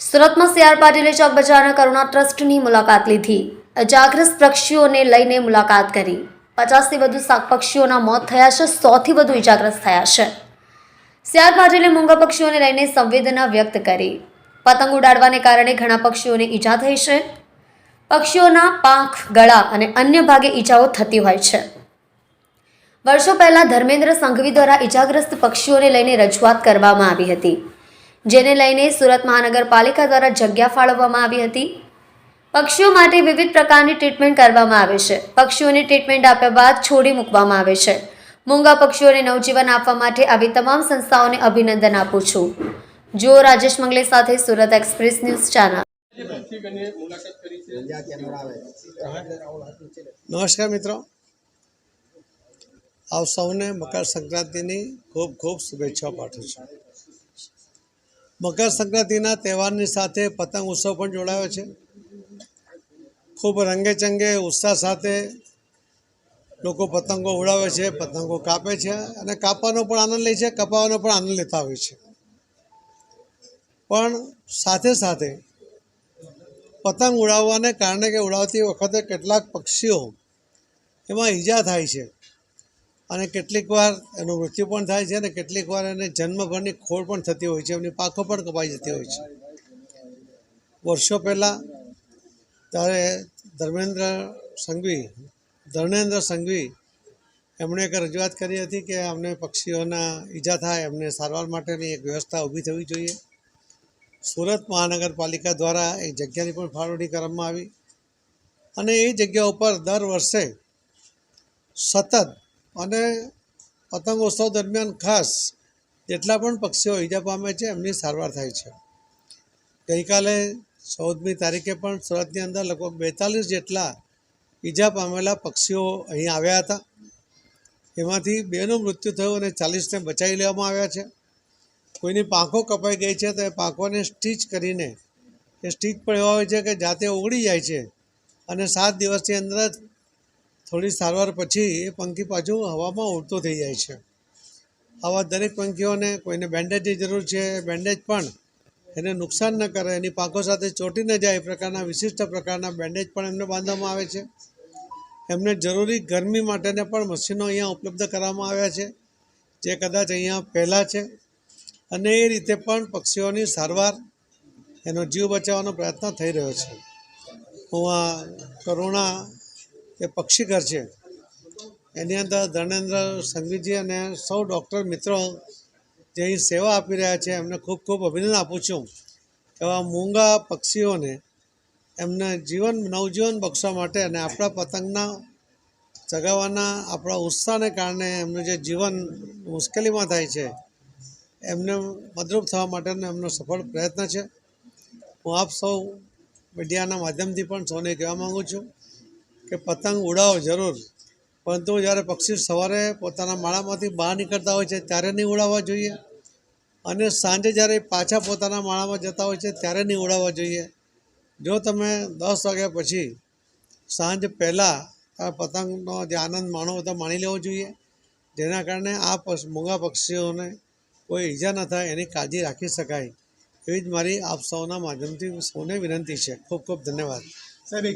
સુરતમાં સીઆર પાટીલે ચોક બજારના કરુણા ટ્રસ્ટની મુલાકાત લીધી. અજાગ્રસ્ત પક્ષીઓને લઈને મુલાકાત કરી. પચાસથી વધુ શાક પક્ષીઓના મોત થયા છે, સોથી વધુ ઇજાગ્રસ્ત થયા છે. સીઆર પાટીલે મૂંગા પક્ષીઓને લઈને સંવેદના વ્યક્ત કરી. પતંગ ઉડાડવાને કારણે ઘણા પક્ષીઓને ઈજા થઈ છે. પક્ષીઓના પાંખ, ગળા અને અન્ય ભાગે ઈજાઓ થતી હોય છે. વર્ષો પહેલાં ધર્મેન્દ્ર સંઘવી દ્વારા ઈજાગ્રસ્ત પક્ષીઓને લઈને રજૂઆત કરવામાં આવી હતી. જેને લઈને સુરત મહાનગરપાલિકા દ્વારા જગ્યા ફાળવવામાં આવી હતી. પક્ષીઓ માટે વિવિધ પ્રકારની ટ્રીટમેન્ટ કરવામાં આવે છે. પક્ષીઓની ટ્રીટમેન્ટ આપ્યા બાદ છોડી મૂકવામાં આવે છે. મૂંગા પક્ષીઓને નવજીવન આપવા માટે આવી તમામ સંસ્થાઓને અભિનંદન આપું છું. જુઓ રાજેશ મંગલે સાથે સુરત એક્સપ્રેસ ન્યૂઝ ચેનલ. નમસ્કાર મિત્રો. આપ સૌને મકર સંક્રાંતિની ખૂબ ખૂબ શુભેચ્છાઓ પાઠવું છું. મકર સંક્રાંતિના તહેવારની સાથે પતંગ ઉત્સવ પણ જોડાયો છે. ખૂબ રંગેચંગે ઉત્સાહ સાથે લોકો પતંગો ઉડાવે છે, પતંગો કાપે છે અને કાપવાનો પણ આનંદ લે છે, કપાવાનો પણ આનંદ લેતા હોય છે. પણ સાથે સાથે પતંગ ઉડાવવાને કારણે કે ઉડાવતી વખતે કેટલાક પક્ષીઓ એમાં ઈજા થાય છે. અને કેટલીક વાર એનું મૃત્યુ પણ થાય છે અને કેટલીક વાર એને જન્મભરની ખોળ પણ થતી હોય છે. એમની પાંખો પણ કપાઈ જતી હોય છે. વર્ષો પહેલાં ત્યારે ધર્મેન્દ્ર સંઘવી ધર્મેન્દ્ર સંઘવી એમણે એક રજૂઆત કરી હતી કે અમને પક્ષીઓના ઈજા થાય એમને સારવાર માટેની એક વ્યવસ્થા ઊભી થવી જોઈએ. સુરત મહાનગરપાલિકા દ્વારા એક જગ્યાની પણ ફાળવણી કરવામાં આવી. અને એ જગ્યા ઉપર દર વર્ષે સતત અને પતંગોત્સવ દરમિયાન ખાસ જેટલા પણ પક્ષીઓ ઈજા પામે છે, એમની સારવાર થાય છે. ગઈકાલે ચૌદમી તારીખે પણ સુરતની અંદર લગભગ બેતાલીસ જેટલા ઈજા પામેલા પક્ષીઓ અહીં આવ્યા હતા. એમાંથી બેનું મૃત્યુ થયું અને ચાલીસને બચાવી લેવામાં આવ્યા છે. કોઈની પાંખો કપાઈ ગઈ છે તો એ પાંખોને સ્ટીચ કરીને, એ સ્ટીચ પણ એવા હોય છે કે જાતે ઓગળી જાય છે અને સાત દિવસની અંદર જ થોડી સારવાર પછી એ પંખી પાછું હવામાં ઉડતો થઈ જાય છે. આવા દરેક પંખીઓને કોઈને બેન્ડેજની જરૂર છે બેન્ડેજ પણ એને નુકસાન ન કરે, એની પાંખો સાથે ચોંટી ન જાય, એ પ્રકારના વિશિષ્ટ પ્રકારના બેન્ડેજ પણ એમને બાંધવામાં આવે છે. એમને જરૂરી ગરમી માટેને પણ મશીનો અહીંયા ઉપલબ્ધ કરવામાં આવ્યા છે, જે કદાચ અહીંયા પહેલાં છે. અને એ રીતે પણ પક્ષીઓની સારવાર એનો જીવ બચાવવાનો પ્રયત્ન થઈ રહ્યો છે. હું આ કરુણા એ પક્ષીઘર છે. એની અંદર ધર્મેન્દ્ર સંઘવીજી અને સૌ ડૉક્ટર મિત્રો જે અહીં સેવા આપી રહ્યા છે, એમને ખૂબ ખૂબ અભિનંદન આપું છું. એવા મૂંગા પક્ષીઓને એમને જીવન, નવજીવન બક્ષવા માટે અને આપણા પતંગના ચગાવવાના આપણા ઉત્સાહને કારણે એમનું જે જીવન મુશ્કેલીમાં થાય છે, એમને મદરૂપ થવા માટેનો એમનો સફળ પ્રયત્ન છે. હું આપ સૌ મીડિયાના માધ્યમથી પણ સૌને કહેવા માગું છું. કે પતંગ ઉડાવો જરૂર. પરંતુ જ્યારે પક્ષી સવારે પોતાના માળામાંથી બહાર નીકળતા હોય છે ત્યારે નહીં ઉડાવવા જોઈએ. અને સાંજે જ્યારે પાછા પોતાના માળામાં જતા હોય છે ત્યારે નહીં ઉડાવવા જોઈએ. જો તમે દસ વાગ્યા પછી સાંજ પહેલાં આ પતંગનો જે આનંદ માણો તો માણી લેવો જોઈએ. જેના કારણે આ મૂંગા પક્ષીઓને કોઈ ઈજા ન થાય, એની કાળજી રાખી શકાય. એવી જ મારી આપ સૌના માધ્યમથી સૌને વિનંતી છે. ખૂબ ખૂબ ધન્યવાદ. સાહેબ